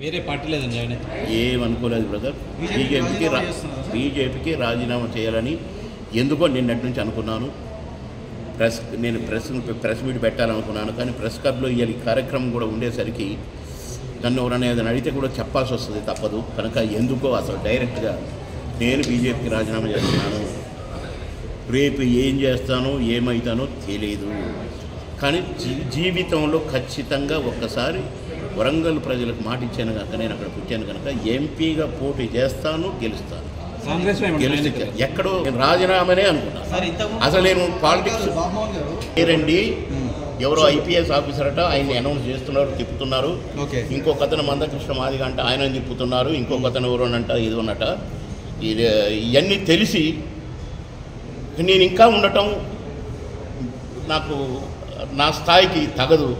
వేరే పార్టీ అయితే ఏమనుకోలేదు బ్రదర్. బీజేపీకి బీజేపీకి రాజీనామా చేయాలని ఎందుకో నిన్నటి నుంచి అనుకున్నాను. ప్రెస్ నేను ప్రెస్ ప్రెస్ మీట్ పెట్టాలనుకున్నాను కానీ ప్రెస్ క్లబ్లో ఇవాళ కార్యక్రమం కూడా ఉండేసరికి నన్ను ఎవరైనా ఏదైనా అడిగితే కూడా చెప్పాల్సి వస్తుంది తప్పదు. కనుక ఎందుకో అసలు డైరెక్ట్గా నేను బీజేపీకి రాజీనామా చేస్తున్నాను. రేపు ఏం చేస్తానో ఏమవుతానో తెలియదు కానీ జీ జీవితంలో ఖచ్చితంగా ఒక్కసారి వరంగల్ ప్రజలకు మాట ఇచ్చాను కనుక నేను అక్కడ పుట్టాను కనుక ఎంపీగా పోటీ చేస్తాను గెలుస్తాను. గెలిచి ఎక్కడో నేను రాజీనామానే అనుకున్నాను ఇంతకు అసలు నేను పాలిటిక్స్ పేరండి ఎవరో ఐపీఎస్ ఆఫీసర్ అట ఆయన్ని అనౌన్స్ చేస్తున్నారు తిప్పుతున్నారు. ఓకే. ఇంకొక అతను మందకృష్ణ మాదిగ అంట ఆయన తిప్పుతున్నారు ఇంకొక అతను ఎవరోనంట ఇది ఉన్నట. ఇది ఇవన్నీ తెలిసి నేను ఇంకా ఉండటం నాకు నా స్థాయికి తగదు.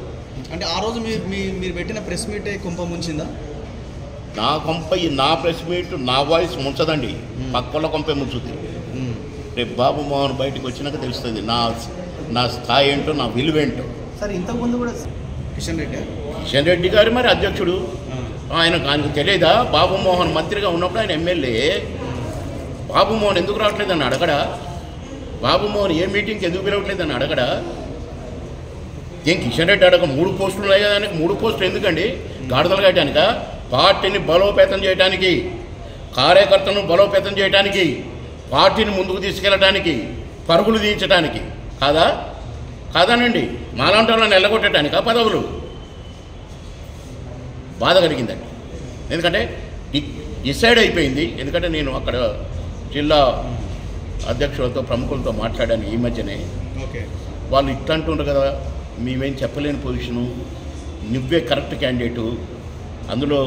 అంటే ఆ రోజు మీరు మీ- మీరు పెట్టిన ప్రెస్ మీటే కుంభం ముంచిందా? నా కొంప నా ప్రెస్ మీట్ నా వాయిస్ ముంచదండి. పక్కల కొంపే ముంచుద్ది. రేపు బాబు మోహన్ బయటకు వచ్చినాక తెలుస్తుంది. నా నా స్థాయి ఏంటో నా విలువ ఏంటో. సార్ ఇంతకు ముందు కూడా కిషన్ రెడ్డి కిషన్ రెడ్డి గారు మరి అధ్యక్షుడు. ఆయన ఆయనకు తెలియదా బాబు మోహన్ మంత్రిగా ఉన్నప్పుడు ఆయన ఎమ్మెల్యే. బాబు మోహన్ ఎందుకు రావట్లేదని అడగడా? బాబు మోహన్ ఏ మీటింగ్కి ఎందుకు పిలవట్లేదని అడగడా? ఏం కిషన్ రెడ్డి అడగ మూడు పోస్టులు ఉన్నాయి కదా మూడు పోస్టులు ఎందుకండి? గాడిదలు కట్టడానిక పార్టీని బలోపేతం చేయడానికి కార్యకర్తలను బలోపేతం చేయడానికి పార్టీని ముందుకు తీసుకెళ్ళడానికి పరుగులు తీయించడానికి కాదా? కాదానండి. మాలాంటి వాళ్ళని ఎల్లగొట్టడానికా పదవులు? బాధ కలిగిందండి. ఎందుకంటే డిసైడ్ అయిపోయింది. ఎందుకంటే నేను అక్కడ జిల్లా అధ్యక్షులతో ప్రముఖులతో మాట్లాడాను ఈ మధ్యనే. ఓకే. వాళ్ళు ఇట్లా అంటుండ్రు కదా. మేమేం చెప్పలేని పొజిషను. నువ్వే కరెక్ట్ క్యాండిడేటు. అందులో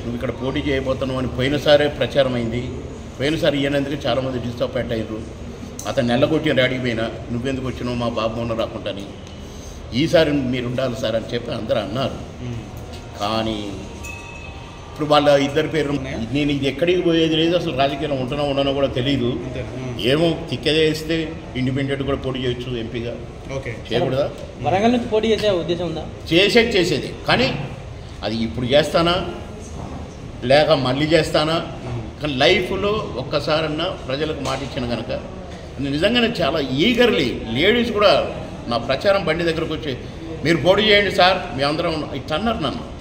నువ్వు ఇక్కడ పోటీ చేయబోతున్నావు అని పోయినసారే ప్రచారం అయింది. పోయినసారి ఈయనందుకు చాలామంది డిస్టర్బ్ అయ్యారు. అతను నెల్లగొట్టిన రెడీకి పోయినా నువ్వెందుకు వచ్చినావు? మా బాబు మొన్న రాకుండాని. ఈసారి మీరు ఉండాలి సార్ అని చెప్పి అందరూ అన్నారు. కానీ ఇప్పుడు వాళ్ళ ఇద్దరి పేరు నేను ఇది ఎక్కడికి పోయేది లేదు అసలు రాజకీయంలో ఉంటున్నా ఉండనో కూడా తెలియదు ఏమో తిక్కదేస్తే ఇండిపెండెంట్ కూడా పోటీ చేయొచ్చు ఎంపీగా. ఓకే. చేయకూడదా? వరంగల్ నుంచి పోటీ చేసే ఉద్దేశం ఉందా? చేసేది చేసేది. కానీ అది ఇప్పుడు చేస్తానా? లేక మళ్ళీ చేస్తానా? కానీ లైఫ్లో ఒక్కసారన్నా ప్రజలకు మాట ఇచ్చిన కనుక నేను నిజంగానే చాలా ఈగర్లీ లేడీస్ కూడా నా ప్రచారం బండి దగ్గరకు వచ్చి మీరు పోటీ చేయండి సార్ మీ అందరం ఇట్లా అన్నారు నన్ను.